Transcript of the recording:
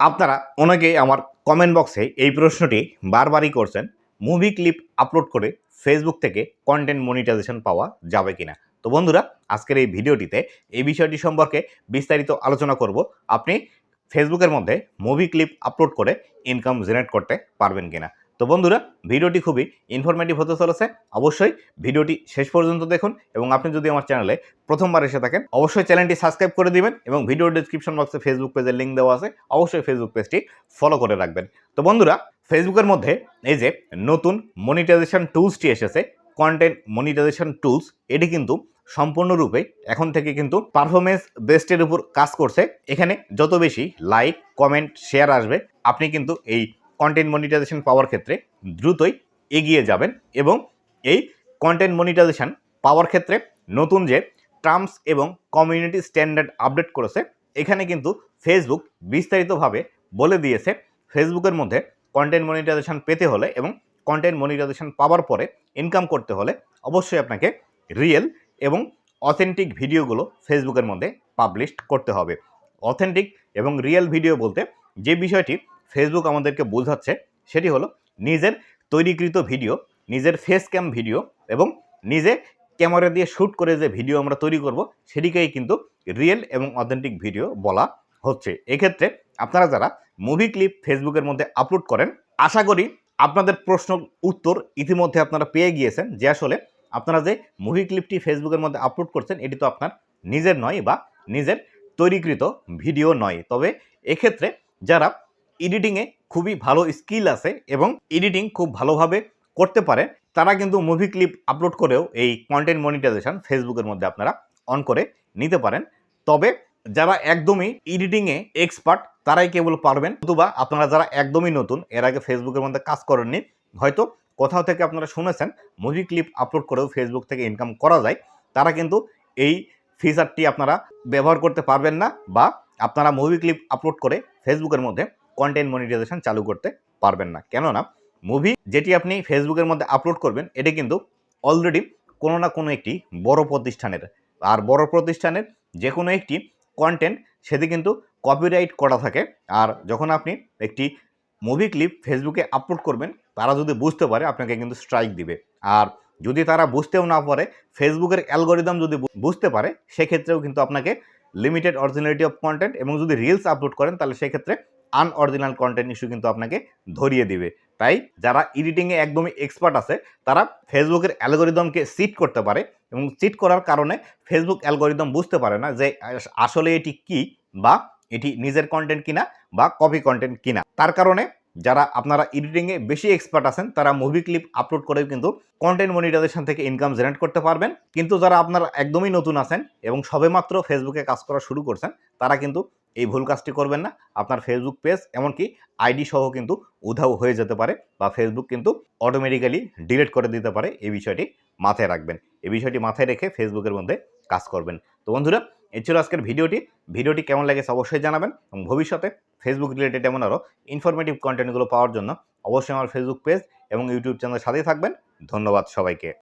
আপনারা অনেকে আমার কমেন্ট বক্সে এই প্রশ্নটি বারবারই করছেন মুভি ক্লিপ আপলোড করে ফেসবুক থেকে কন্টেন্ট মনিটাইজেশন পাওয়া যাবে কিনা। তো বন্ধুরা, আজকের এই ভিডিওটিতে এই বিষয়টি সম্পর্কে বিস্তারিত আলোচনা করব। আপনি ফেসবুকের মধ্যে মুভি ক্লিপ আপলোড করে ইনকাম জেনারেট করতে পারবেন কিনা। তো বন্ধুরা, ভিডিওটি খুবই ইনফরমেটিভ হতে চলেছে। অবশ্যই ভিডিওটি শেষ পর্যন্ত দেখুন এবং আপনি যদি আমার চ্যানেলে প্রথমবার এসে থাকেন, অবশ্যই চ্যানেলটি সাবস্ক্রাইব করে দিবেন এবং ভিডিওর ডিসক্রিপশন বক্সে ফেসবুক পেজের লিঙ্ক দেওয়া আছে, অবশ্যই ফেসবুক পেজটি ফলো করে রাখবেন। তো বন্ধুরা ফেসবুকের মধ্যে এই যে নতুন মনিটাইজেশন টুলসটি এসেছে কন্টেন্ট মনিটাইজেশন টুলস এটি কিন্তু সম্পূর্ণরূপে এখন থেকে কিন্তু পারফরমেন্স বেস্টের উপর কাজ করছে। এখানে যত বেশি লাইক কমেন্ট শেয়ার আসবে, আপনি কিন্তু এই কন্টেন্ট মনিটাইজেশন পাওয়ার ক্ষেত্রে দ্রুতই এগিয়ে যাবেন এবং এই কন্টেন্ট মনিটাইজেশন পাওয়ার ক্ষেত্রে নতুন যে টার্মস এবং কমিউনিটি স্ট্যান্ডার্ড আপডেট করেছে, এখানে কিন্তু ফেসবুক বিস্তারিতভাবে বলে দিয়েছে ফেসবুকের মধ্যে কন্টেন্ট মনিটাইজেশন পেতে হলে এবং কন্টেন্ট মনিটাইজেশন পাওয়ার পরে ইনকাম করতে হলে অবশ্যই আপনাকে রিয়েল এবং অথেন্টিক ভিডিওগুলো ফেসবুকের মধ্যে পাবলিশ করতে হবে। অথেন্টিক এবং রিয়েল ভিডিও বলতে যে বিষয়টি ফেসবুক আমাদেরকে বোঝাচ্ছে, সেটি হলো নিজের তৈরিকৃত ভিডিও, নিজের ফেস ক্যাম ভিডিও এবং নিজে ক্যামেরা দিয়ে শ্যুট করে যে ভিডিও আমরা তৈরি করব, সেটিকেই কিন্তু রিয়েল এবং অথেন্টিক ভিডিও বলা হচ্ছে। এক্ষেত্রে আপনারা যারা মুভি ক্লিপ ফেসবুকের মধ্যে আপলোড করেন, আশা করি আপনাদের প্রশ্ন উত্তর ইতিমধ্যে আপনারা পেয়ে গিয়েছেন, যে আসলে আপনারা যে মুভি ক্লিপটি ফেসবুকের মধ্যে আপলোড করছেন, এটি তো আপনার নিজের নয় বা নিজের তৈরিকৃত ভিডিও নয়। তবে এক্ষেত্রে যারা এডিটিংয়ে খুবই ভালো স্কিল আছে এবং এডিটিং খুব ভালোভাবে করতে পারে। তারা কিন্তু মুভি ক্লিপ আপলোড করেও এই কন্টেন্ট মনিটাইজেশন ফেসবুকের মধ্যে আপনারা অন করে নিতে পারেন। তবে যারা একদমই এডিটিংয়ে এক্সপার্ট তারাই কেবল পারবেন। অথবা আপনারা যারা একদমই নতুন, এর আগে ফেসবুকের মধ্যে কাজ করেননি, হয়তো কোথাও থেকে আপনারা শুনেছেন, মুভি ক্লিপ আপলোড করেও ফেসবুক থেকে ইনকাম করা যায়। তারা কিন্তু এই ফিচারটি আপনারা ব্যবহার করতে পারবেন না বা আপনারা মুভি ক্লিপ আপলোড করে ফেসবুকের মধ্যে কন্টেন্ট মনিটাইজেশন চালু করতে পারবেন না। কেননা মুভি যেটি আপনি ফেসবুকের মধ্যে আপলোড করবেন, এটি কিন্তু অলরেডি কোনো না কোনো একটি বড় প্রতিষ্ঠানের। আর বড় প্রতিষ্ঠানের যে কোনো একটি কন্টেন্ট সেটি কিন্তু কপিরাইট করা থাকে। আর যখন আপনি একটি মুভি ক্লিপ ফেসবুকে আপলোড করবেন, তারা যদি বুঝতে পারে, আপনাকে কিন্তু স্ট্রাইক দিবে। আর যদি তারা বুঝতেও না পারে ফেসবুকের অ্যালগোরিদম যদি বুঝতে পারে, সেক্ষেত্রেও কিন্তু আপনাকে লিমিটেড অরিজিনালিটি অফ কন্টেন্ট এবং যদি রিলস আপলোড করেন, তাহলে সেক্ষেত্রে আনঅরিজিনাল কন্টেন্ট ইস্যু কিন্তু আপনাকে ধরিয়ে দিবে। তাই যারা এডিটিংয়ে একদমই এক্সপার্ট আছে, তারা ফেসবুকের অ্যালগোরিদমকে সিট করতে পারে এবং সিট করার কারণে ফেসবুক অ্যালগোরিদম বুঝতে পারে না যে আসলে এটি কি বা এটি নিজের কন্টেন্ট কিনা বা কপি কন্টেন্ট কিনা। তার কারণে যারা আপনারা এডিটিংয়ে বেশি এক্সপার্ট আছেন, তারা মুভি ক্লিপ আপলোড করেও কিন্তু কন্টেন্ট মনিটাইজেশন থেকে ইনকাম জেনারেট করতে পারবেন। কিন্তু যারা আপনারা একদমই নতুন আছেন এবং সবেমাত্র ফেসবুকে কাজ করা শুরু করছেন, তারা কিন্তু এই ভুল কাজটি করবেন না। আপনার ফেসবুক পেজ এমনকি আইডি সহ কিন্তু উধাও হয়ে যেতে পারে বা ফেসবুক কিন্তু অটোমেটিক্যালি ডিলিট করে দিতে পারে। এই বিষয়টি মাথায় রাখবেন। এই বিষয়টি মাথায় রেখে ফেসবুকের মধ্যে কাজ করবেন। তো বন্ধুরা, এই ছিল আজকের ভিডিওটি। ভিডিওটি কেমন লেগেছে অবশ্যই জানাবেন এবং ভবিষ্যতে ফেসবুক রিলেটেড এমন আরও ইনফরমেটিভ কন্টেন্টগুলো পাওয়ার জন্য অবশ্যই আমার ফেসবুক পেজ এবং ইউটিউব চ্যানেলের সাথেই থাকবেন। ধন্যবাদ সবাইকে।